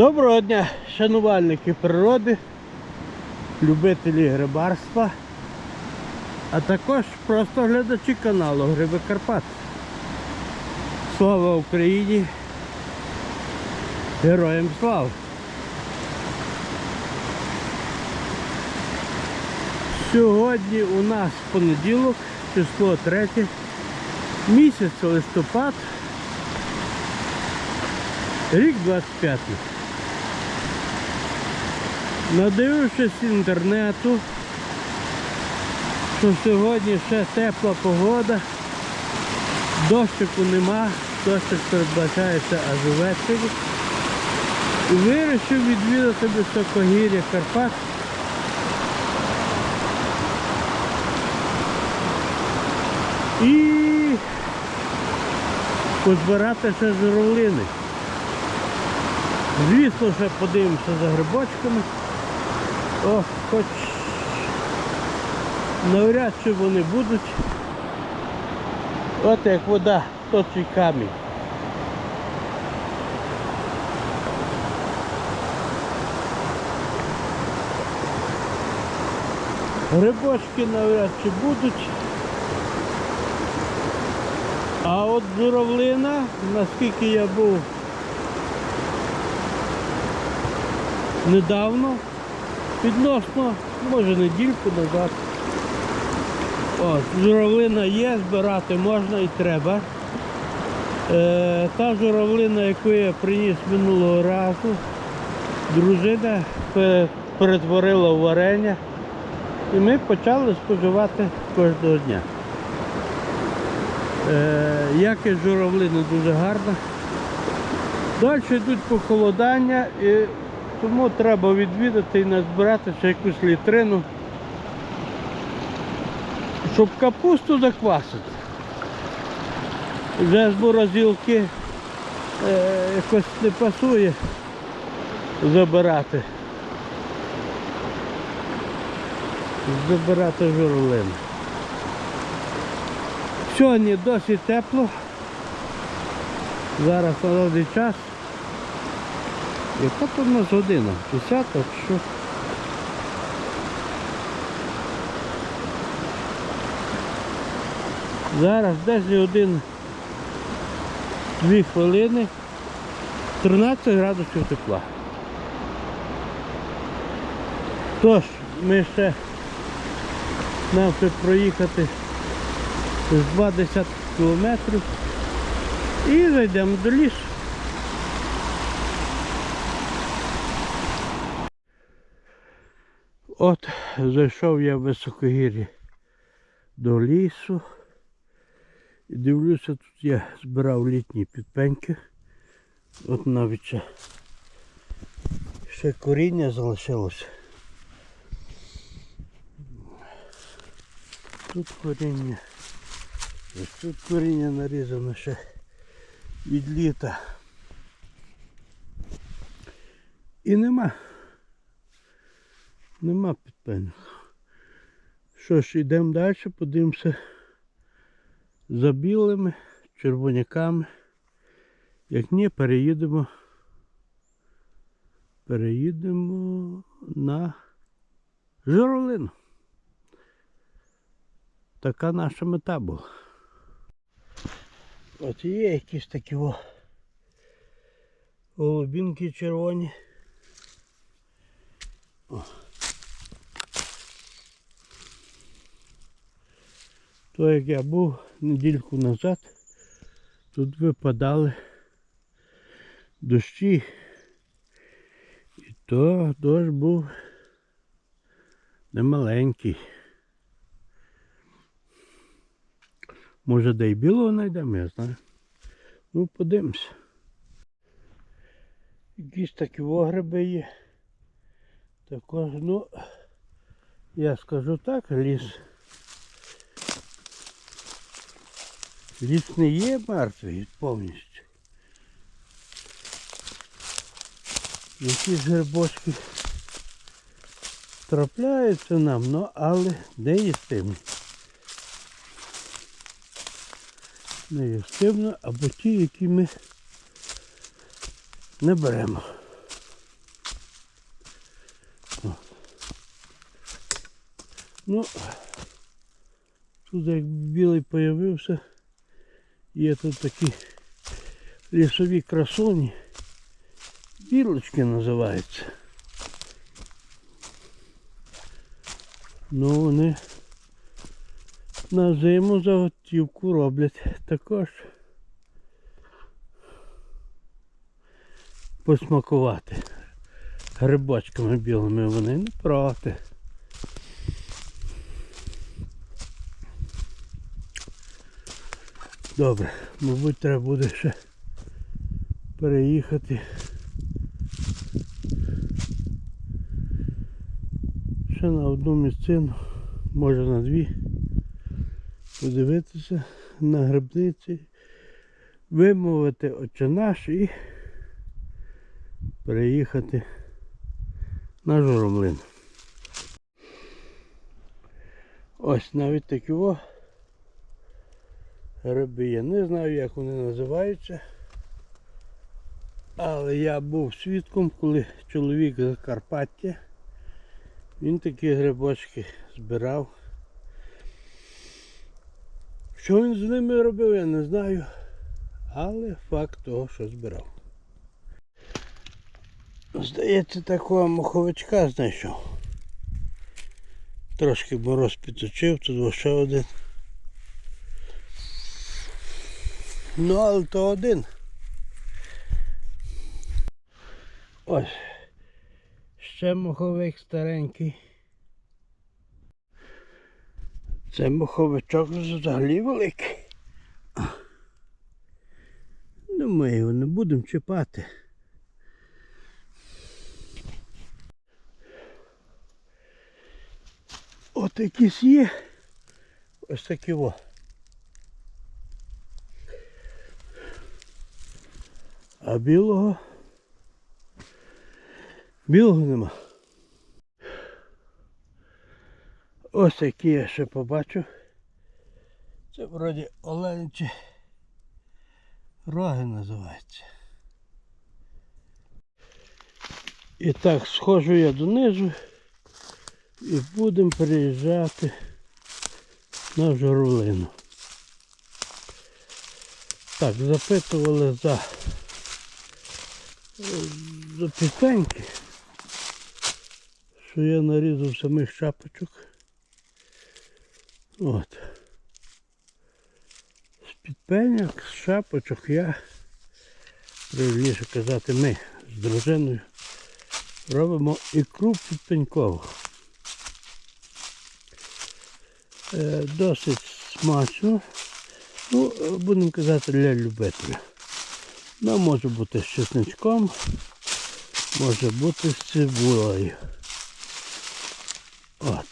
Доброго дня, шанувальники природи, любителі грибарства, а також просто глядачі каналу Гриби Карпат. Слава Україні! Героям слава! Сьогодні у нас понеділок, число 3, місяць листопад, рік 25. Надивившись інтернету, що сьогодні ще тепла погода, дощику нема, дощик передбачається аж увечері. І вирішив відвідати високогір'я Карпат. І позбирати ще журавлини. Звісно, ще подивимося за грибочками. О, хоч навряд чи вони будуть. От як вода точить камінь. Грибочки навряд чи будуть. А от журавлина, наскільки я був недавно, відносно, може недільку назад. От, журавлина є, збирати можна і треба. Е, та журавлина, яку я приніс минулого разу, дружина перетворила в варення. І ми почали споживати кожного дня. Е, якість журавлини дуже гарна. Далі йдуть похолодання, і тому треба відвідати і назбирати ще якусь літрину, щоб капусту заквасити. Вже з морозилки е, якось не пасує забирати. Забирати журавлину. Сьогодні досить тепло. Зараз на час. Яка тут у нас година? 10 чи що? Зараз десь один дві хвилини 13 градусів тепла. Тож, ми ще нам ще проїхати з 20 кілометрів і зайдемо до лісу. От зайшов я в високогір'я до лісу. І дивлюся, тут я збирав літні підпеньки. От навіть ще, ще коріння залишилося. Тут коріння. Ось тут коріння нарізано ще від літа. І нема. Нема підпеньок. Що ж, йдемо далі, подивимося за білими червоняками. Як ні, переїдемо. Переїдемо на журавлину. Така наша мета була. От є якісь такі о голубінки червоні. О. То як я був недільку назад, тут випадали дощі. І то дощ був немаленький. Може де й білого знайдемо, я знаю. Ну, подивимося. Якісь такі вогреби є. Також, ну, я скажу так, ліс. Ліс не є мертвий повністю. Якісь грибочки трапляються нам, ну але не їстимно. Не їстимно ну, або ті, які ми не беремо. Ну, тут як білий появився є тут такі лісові красуні. Білочки називаються. Ну вони на зиму заготівку роблять також. Посмакувати грибочками білими вони не проти. Добре, мабуть, треба буде ще переїхати. Ще на одну місцину, може на дві. Подивитися на грибниці, вимовити очі наш і переїхати на журавлин. Ось навіть такі о гриби є. Не знаю, як вони називаються. Але я був свідком, коли чоловік з Закарпаття, він такі грибочки збирав. Що він з ними робив, я не знаю. Але факт того, що збирав. Здається, такого моховичка знайшов. Трошки мороз підточив, тут ще один. Ну, але то один. Ось. Ще моховик старенький. Це моховичок взагалі великий. Ну, ми його не будемо чіпати. От якісь є. Ось такі о. А білого. Білого нема. Ось які я ще побачив. Це вроді оленчі роги називаються. І так, схожу я донизу і будемо переїжджати на журавлину. Так, запитували за, за підпеньки, що я нарізав самих шапочок. От. З підпеньок, з шапочок я, правильніше казати, ми з дружиною робимо ікру підпенькову. Е, досить смачно. Ну, будемо казати, для любителя. Вона може бути з чесничком, може бути з цибулею. От.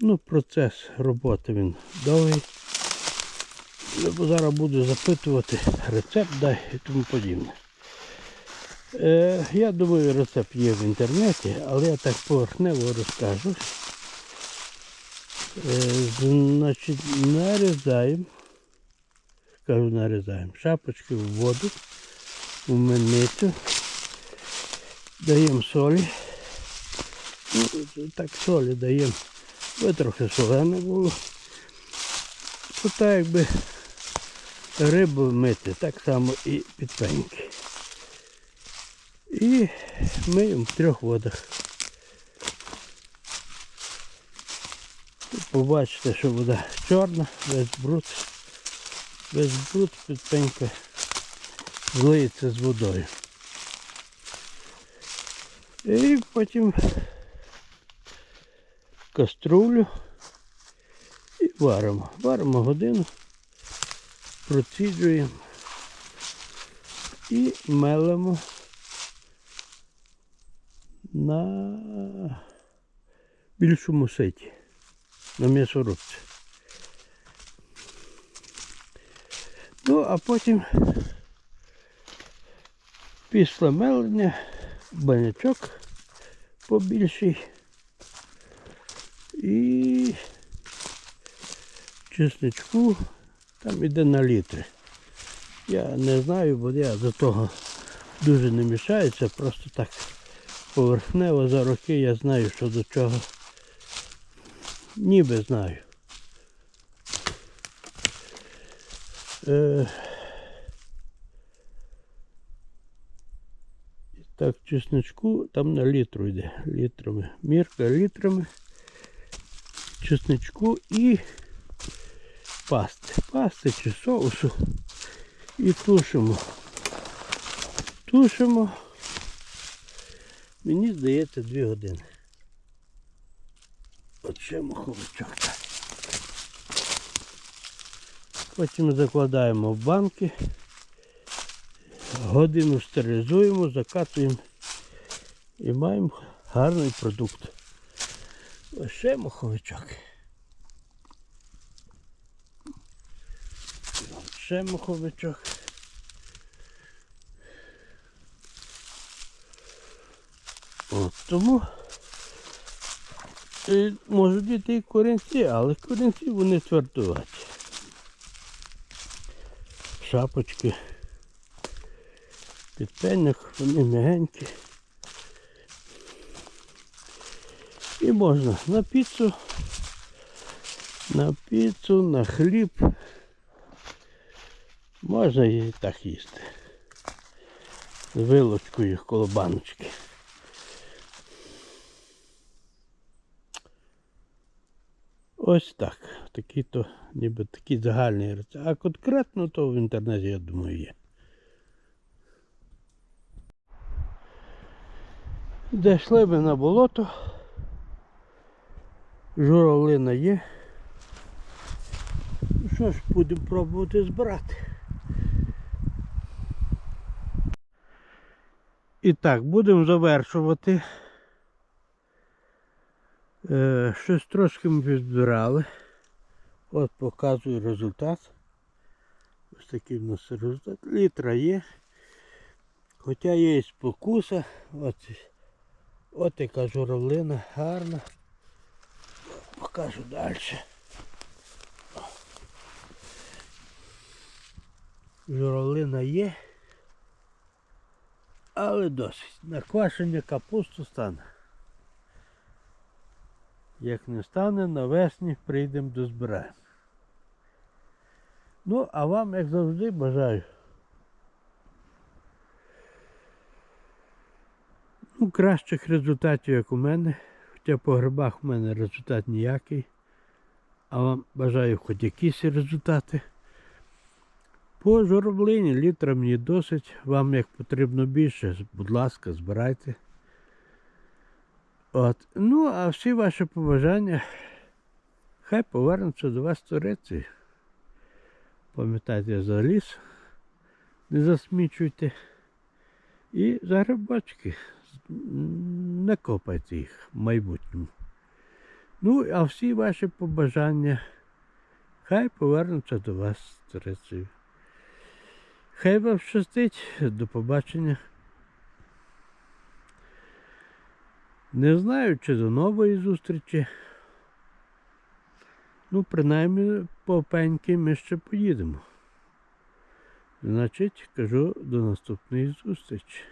Ну, процес роботи він довгий. Ну, зараз буду запитувати рецепт дай і тому подібне. Е, я думаю, рецепт є в інтернеті, але я так поверхнево розкажу. Е, значить, нарізаємо, кажу, нарізаємо шапочки в воду, в мельницю, даємо солі. Ну, так солі даємо, бо трохи солене було. Тут так якби рибу мити, так само і підпеньки. І миємо в трьох водах. Побачите, що вода чорна, весь бруд, весь бруд підпенька злиється з водою. І потім каструлю і варимо. Варимо годину, проціджуємо і мелимо на більшому ситі, на м'ясорубці. Ну, а потім після мелення банячок побільший і чесничку там іде на літри. Я не знаю, бо я до того дуже не мішаюся, просто так поверхнево за роки я знаю, що до чого Ніби знаю. Так, чесночку там на літру йде. Літрами. Мірка літрами. Чесночку і пасти. Пасти чи соусу. І тушимо. Тушимо. Мені здається 2 години. От ще маховичок. так. Потім закладаємо в банки. Годину стерилізуємо, закатуємо і маємо гарний продукт. Ось ще маховичок. Ще маховичок. От тому е, можуть бути і корінці, але корінці вони твердуваті. Шапочки. Під пенях вони м'ягенькі. І можна на піцу, на піцу, на хліб. Можна і так їсти. З вилочкою коло баночки. Ось так. Такі то, ніби такі загальні рецепти. А конкретно то в інтернеті, я думаю, є. Дійшли ми на болото. Журавлина є. Ну що ж, будемо пробувати збирати. І так, будемо завершувати. Е, щось трошки ми підбирали. От показую результат. Ось такий в нас результат. Літра є. Хоча є і спокуса. От, от яка журавлина гарна. Покажу далі. Журавлина є. Але досить. На квашення капусту стане. Як не стане, навесні прийдемо до збирання. Ну, а вам, як завжди, бажаю. Ну, кращих результатів, як у мене. Хоча по грибах у мене результат ніякий. А вам бажаю хоч якісь результати. По журавлині літра мені досить. Вам як потрібно більше, будь ласка, збирайте. От. Ну, а всі ваші побажання хай повернуться до вас туреці. Пам'ятайте за ліс, не засмічуйте. І за. Не копайте їх в майбутньому. Ну, а всі ваші побажання хай повернуться до вас турецею. Хай вам щастить. До побачення. Не знаю, чи до нової зустрічі. Ну, принаймні, по пеньки ми ще поїдемо. Значить, кажу до наступної зустрічі.